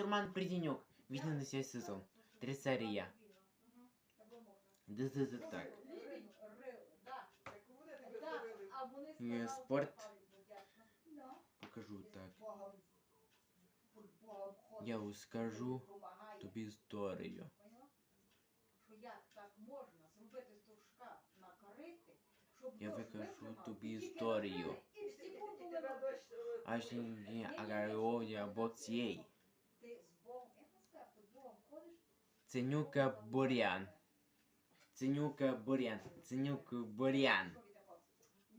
Роман Приденюк. Відео на цей сезон. Три серія. Дз так. Е, Спорт. Покажу так. Я скажу тобі історію. Що як так можна зробити з товшка накрити, щоб Я дощ викажу витримав, тобі тільки історію. накрили, І в секунду І Ценюка Бурян. Ценюка Бурян. Ценюка Бурян. що ви тако?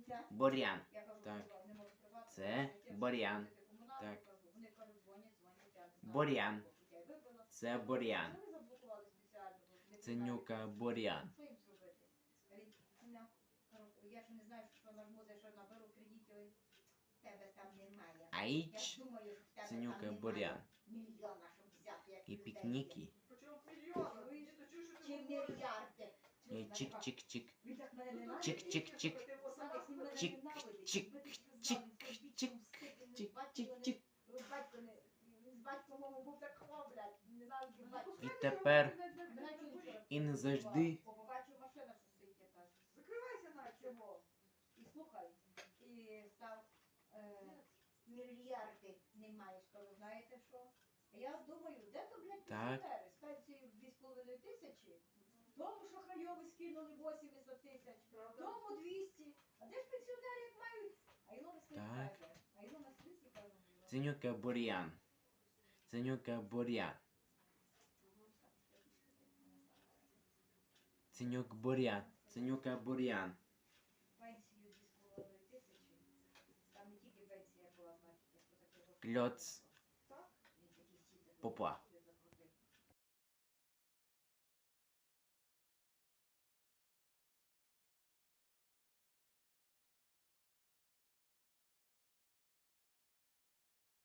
Я- Бурян. Я кажу, Так. що не можу приватно, Це зайти, Бурян. зайти в комуналку, Так. кажу, Вони кажуть, дзвонять, дзвонять, я не знаю. Бурян. Я й вибила. Це Бурян. Вони заблокували спеціально, бо не Ценюка Бурян. Що їм зробити? Він, «Ня». Кажу, Я ж не знаю, що нажму, де що наберу кредитів. і Тебе там немає. А Я іч думаю, що в тебе Ценюка там немає Бурян. Мільйона, щоб взяти, як І людей. пікніки. мільярди. Чик-чик-чик. Чик-чик-чик. Чик-чик-чик. Чик-чик-чик. І тепер і не завжди. Закривайся на чого. І слухай. І став мільярди не маєш, то знаєте що? Я думаю, де то, блядь, пенсіонери? З пенсією 2,5 тисячі? Тому що хайові скинули 80 тисяч, тому 200. А де ж пенсіонери як мають? А Ілона Слиць Так. каже. А Ілона Слиць каже. Ценюка Бурян. Ценюка Бурян. Ценюк Бурян. Ценюка Бурян. Пенсію 2,5 тисячі. Там не тільки пенсія була, значить, як таке. Кльоц Так? Він такий сітер. попа.